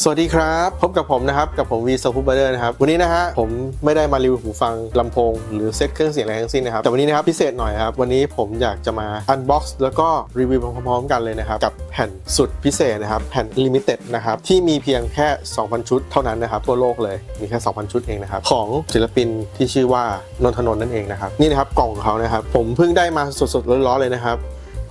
สวัสดีครับ พบกับผมนะครับ กับผมวีโซฟูเบอร์นะครับ วันนี้นะฮะผมไม่ได้มารีวิวหูฟังลำโพง หรือเซ็ตเครื่องเสียงอะไรทั้งสิ้นนะครับ แต่วันนี้นะครับพิเศษหน่อยครับ วันนี้ผมอยากจะมาอันบ็อกซ์แล้วก็รีวิวพร้อมๆกันเลยนะครับ กับแผ่นสุดพิเศษนะครับ แผ่นลิมิเต็ดนะครับ ที่มีเพียงแค่ 2,000 ชุดเท่านั้นนะครับ ทั่วโลกเลยมีแค่ 2,000 ชุดเองนะครับ ของศิลปินที่ชื่อว่านนทนนท์นั่นเองนะครับนี่นะครับกล่องของเขานะครับผมเพิ่งได้มาสดๆร้อนๆเลยนะครับ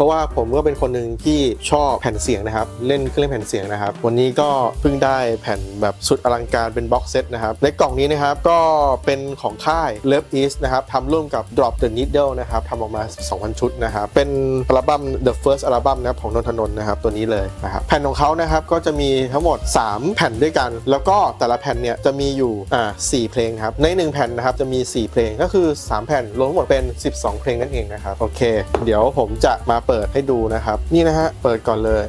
ราะว่าผมก็เป็นคนหนึ่งที่ชอบแผ่นเสียงนะครับ เล่นเครื่องเล่นแผ่นเสียงนะครับ วันนี้ก็เพิ่งได้แผ่นแบบสุดอลังการเป็นบ็อกเซตนะครับ ในกล่องนี้นะครับก็เป็นของค่าย Love East นะครับทำร่วมกับ Drop the Needle นะครับทำออกมา 2,000 ชุดนะครับ เป็นอัลบั้ม The First อัลบั้มนะครับของนนทนนท์นะครับตัวนี้เลยนะครับแผ่นของเขานะครับก็จะมีทั้งหมด 3 แผ่นด้วยกัน แล้วก็แต่ละแผ่นเนี่ยจะมีอยู่อ่า4เพลงครับใน 1 แผ่นนะครับจะมี 4 เพลงก็คือ 3 แผ่นรวมทั้งหมดเป็น 12 เพลงนั่นเองนะครับโอเค เดี๋ยวผมจะมาเปิดให้ดูนะครับ นี่นะฮะเปิดก่อนเลย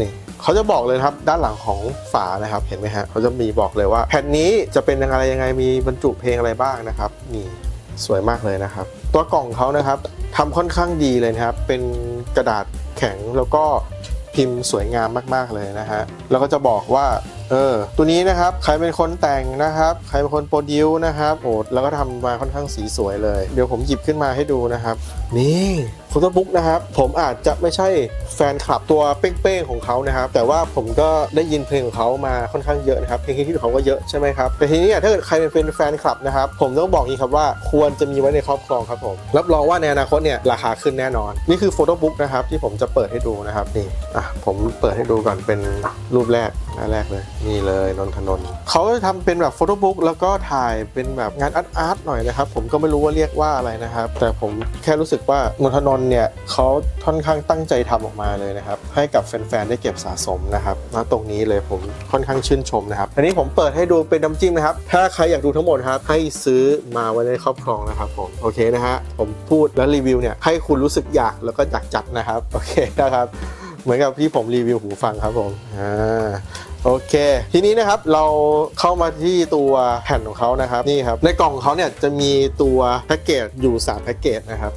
นี่เขาจะบอกเลยครับด้านหลังของฝานะครับเห็นไหมฮะเขาจะมีบอกเลยว่า แผ่นนี้จะเป็นยังไงยังไงมีบรรจุเพลงอะไรบ้างนะครับนี่สวยมากเลยนะครับ ตัวกล่องเขานะครับทำค่อนข้างดีเลยนะครับ เป็นกระดาษแข็งแล้วก็พิมพ์สวยงามมากๆเลยนะฮะแล้วก็จะบอกว่าเออตัวนี้นะครับใครเป็นคนแต่งนะครับ ใครเป็นคนโปรดิวนะครับโอ้แล้วก็ทำมาค่อนข้างสีสวยเลย เดี๋ยวผมหยิบขึ้นมาให้ดูนะครับ นี่ โฟโต้บุ๊กนะครับ ผมอาจจะไม่ใช่แฟนคลับตัวเป้งๆของเขานะครับ แต่ว่าผมก็ได้ยินเพลงของเขามาค่อนข้างเยอะนะครับ เพลงฮิตของเขาก็เยอะใช่ไหมครับ แต่ทีนี้ถ้าเกิดใครเป็นแฟนคลับนะครับ ผมต้องบอกนี้ครับว่าควรจะมีไว้ในครอบครองครับผม รับรองว่าในอนาคตเนี่ยราคาขึ้นแน่นอน นี่คือโฟโต้บุ๊กนะครับที่ผมจะเปิดให้ดูนะครับนี่ อะผมเปิดให้ดูก่อนเป็นรูปแรกหน้าแรกเลยนี่เลยนนทนนท์เขาจะทำเป็นแบบโฟโต้บุ๊กแล้วก็ถ่ายเป็นแบบงานอาร์ตอาร์ตหน่อยนะครับ ผมก็ไม่รู้ว่าเรียกว่าอะไรนะครับ แต่ผมแค่รู้สึกว่านนทนนเนี่ยเขาค่อนข้างตั้งใจทำออกมาเลยนะครับ ให้กับแฟนๆได้เก็บสะสมนะครับณตรงนี้เลยผมค่อนข้างชื่นชมนะครับ อันนี้ผมเปิดให้ดูเป็นน้ำจิ้มนะครับ ถ้าใครอยากดูทั้งหมดครับ ให้ซื้อมาไว้ในครอบครองนะครับผมโอเคนะฮะผมพูดและรีวิวเนี่ยให้คุณรู้สึกอยากแล้วก็อยากจัดนะครับโอเคนะครับเหมือนกับที่ผมรีวิวหูฟังครับผมอ่าโอเค ทีนี้นะครับเราเข้ามาที่ตัวแผ่นของเขานะครับนี่ครับในกล่องของเขาเนี่ยจะมีตัวแพ็กเกจอยู่3แพ็กเกจนะครับ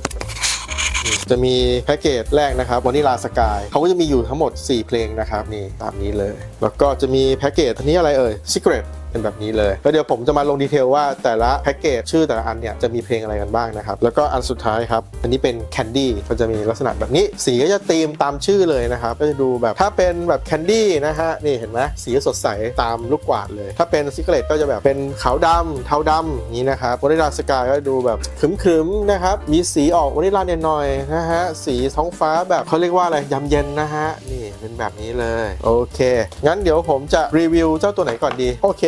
จะมีแพ็กเกจแรกนะครับวานิลาสกายเขาก็จะมีอยู่ทั้งหมด 4 เพลงนะครับนี่ตามนี้เลย แล้วก็จะมีแพ็กเกจอันนี้อะไรเอ่ย Secret เป็นแบบนี้เลยแล้วเดี๋ยวผมจะมาลงดีเทลว่าแต่ละแพ็กเกจชื่อแต่ละอันเนี่ยจะมีเพลงอะไรกันบ้างนะครับแล้วก็อันสุดท้ายครับอันนี้เป็น Candy ก็จะมีลักษณะแบบนี้สีก็จะตีมตามชื่อเลยนะครับก็จะดูแบบถ้าเป็นแบบ Candy นะฮะนี่เห็นไหมสีสดใสตามลูกกวาดเลย ถ้าเป็น Secret ก็จะแบบเป็นขาวดำเทาดำนี้นะครับวานิลาสกายก็ดูแบบขรึมๆนะครับมีสีออกวานิลาเนี่ยหน่อยนะฮะสีท้องฟ้าแบบเขาเรียกว่าอะไรยำเย็นนะฮะนี่เป็นแบบนี้เลยโอเค งั้นเดี๋ยวผมจะรีวิวเจ้าตัวไหนก่อนดีโอเค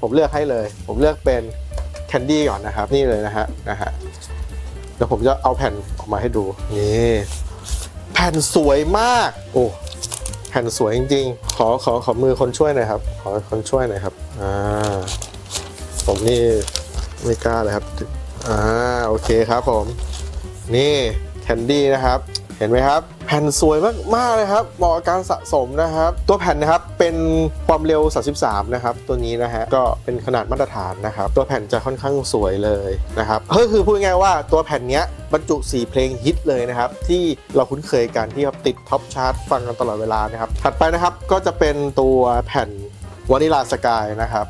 ผมเลือกให้เลย ผมเลือกเป็นแคนดี้ก่อนนะครับ นี่เลยนะฮะนะฮะเดี๋ยวผมจะเอาแผ่นออกมาให้ดูนี่แผ่นสวยมาก โอ้แผ่นสวยจริงๆ ขอขอขอมือคนช่วยหน่อยครับ ขอคนช่วยหน่อยครับอ่าผมนี่ไม่กล้าเลยครับอ่าโอเคครับผม นี่แคนดี้นะครับ เห็นไหมครับ แผ่นสวยมากๆเลยครับเหมาะกับการสะสมนะครับ ตัวแผ่นนะครับเป็นความเร็ว 33 นะครับ ตัวนี้นะฮะก็เป็นขนาดมาตรฐานนะครับ ตัวแผ่นจะค่อนข้างสวยเลยนะครับก็คือพูดง่ายว่าตัวแผ่นเนี้ยบรรจุ 4 เพลงฮิตเลยนะครับ ที่เราคุ้นเคยกันที่ครับติดท็อปชาร์ตฟังกันตลอดเวลานะครับ ถัดไปนะครับก็จะเป็นตัวแผ่นวานิลาสกายนะครับ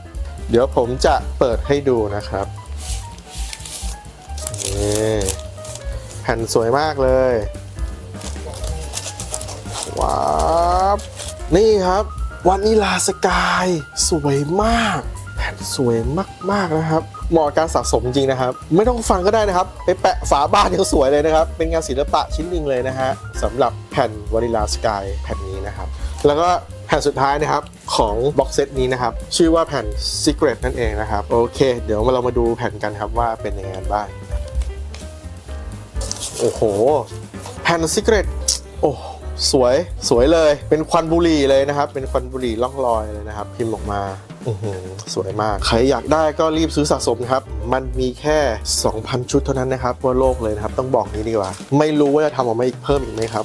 เดี๋ยวผมจะเปิดให้ดูนะครับนี่แผ่นสวยมากเลย ว้าวนี่ครับวานิลาสกาย สวยมากแผ่นสวยมากๆนะครับ เหมาะการสะสมจริงนะครับ ไม่ต้องฟังก็ได้นะครับ ไปแปะฝาบ้านยังสวยเลยนะครับ เป็นงานศิลปะชิ้นหนึ่งเลยนะฮะสำหรับแผ่นวานิลาสกายแผ่นนี้นะครับ แล้วก็แผ่นสุดท้ายนะครับของบ็อกเซตนี้นะครับ ชื่อว่าแผ่น Secret นั่นเองนะครับ โอเค เดี๋ยวเรามาดูแผ่นกันครับว่าเป็นยังไงบ้าง โอ้โห แผ่น Secret โอ้ สวยสวยเลย เป็นควันบุหรี่เลยนะครับ เป็นควันบุหรี่ล่องลอยเลยนะครับ พิมพ์ออกมาอื้อหือสวยมาก ใครอยากได้ก็รีบซื้อสะสมนะครับ มันมีแค่ 2,000 ชุดเท่านั้นนะครับทั่วโลกเลยนะครับ ต้องบอกนี้ดีกว่า ไม่รู้ว่าจะทำออกมาอีกเพิ่มอีกไหมครับ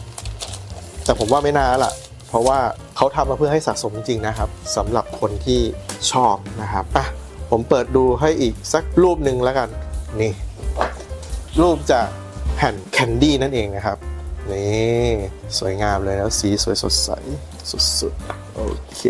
แต่ผมว่าไม่น่าละเพราะว่าเขาทำมาเพื่อให้สะสมจริงๆนะครับสำหรับคนที่ชอบนะครับอะผมเปิดดูให้อีกสักรูปหนึ่งแล้วกัน นี่ รูปจากแผ่นแคนดี้นั่นเองนะครับ นี่ สวยงามเลยแล้วสีสวยสดใสสุดๆ โอเค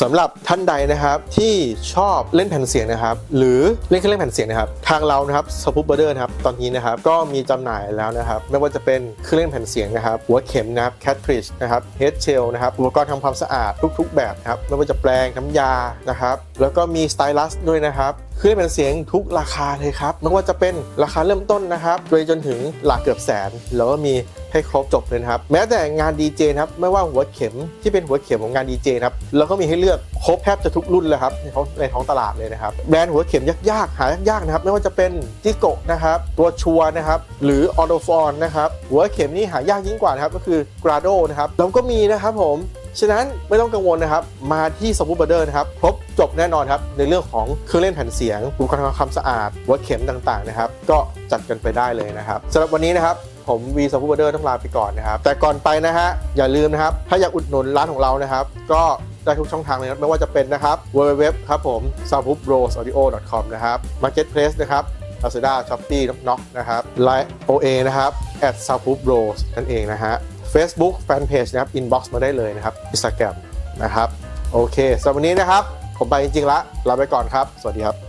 สำหรับท่านใดนะครับที่ชอบเล่นแผ่นเสียงนะครับ หรือเล่นเครื่องเล่นแผ่นเสียงนะครับ ทางเรานะครับสปูบเบอร์เดอร์นะครับตอนนี้นะครับก็มีจำหน่ายแล้วนะครับ ไม่ว่าจะเป็นเครื่องเล่นแผ่นเสียงนะครับหัวเข็มนะครับแคทริชนะครับเฮดเชลนะครับอุปกรณ์ทำความสะอาดทุก ๆ แบบนะครับไม่ว่าจะแปรงน้ำยานะครับแล้วก็มีสไตลัสด้วยนะครับเครื่องเล่นแผ่นเสียงทุกราคาเลยครับไม่ว่าจะเป็นราคาเริ่มต้นนะครับไปจนถึงหลักเกือบแสน แล้วก็มีให้ครบจบเลยครับ แม้แต่งานดีเจครับ ไม่ว่าหัวเข็มที่เป็นหัวเข็มของงานดีเจครับแล้วก็มีให้เลือกครบแทบจะทุกรุ่นเลยครับในท้องในท้องตลาดเลยนะครับแบรนด์หัวเข็มยากๆหายากๆนะครับไม่ว่าจะเป็นจิโกะนะครับตัวชัวนะครับหรือออโดฟอนนะครับหัวเข็มนี่หายากยิ่งกว่านะครับก็คือกราโดนะครับแล้วก็มีนะครับผม ฉะนั้นไม่ต้องกังวลนะครับ มาที่สมูทบอร์เดอร์นะครับ ครบจบแน่นอนครับ ในเรื่องของเครื่องเล่นแผ่นเสียงอุปกรณ์ทำความสะอาดหัวเข็มต่างๆนะครับ ก็จัดกันไปได้เลยนะครับสำหรับวันนี้นะครับผมวีสมูทบอร์เดอร์ต้องลาไปก่อนนะครับ แต่ก่อนไปนะฮะอย่าลืมนะครับ ถ้าอยากอุดหนุนร้านของเรานะครับ ก็ได้ทุกช่องทางเลยนะครับไม่ว่าจะเป็นนะครับ www ครับผม s o u t h o o p r o s audio com นะครับ marketplace นะครับ Lazada Shopee น็อกนะครับ Line OA นะครับ at s o u t h o o p r o s นั่นเองนะฮะ Facebook Fanpage นะครับ inbox มาได้เลยนะครับ Instagram นะครับ โอเคสำหรับวันนี้นะครับ ผมไปจริงๆละลาไปก่อนครับ สวัสดีครับ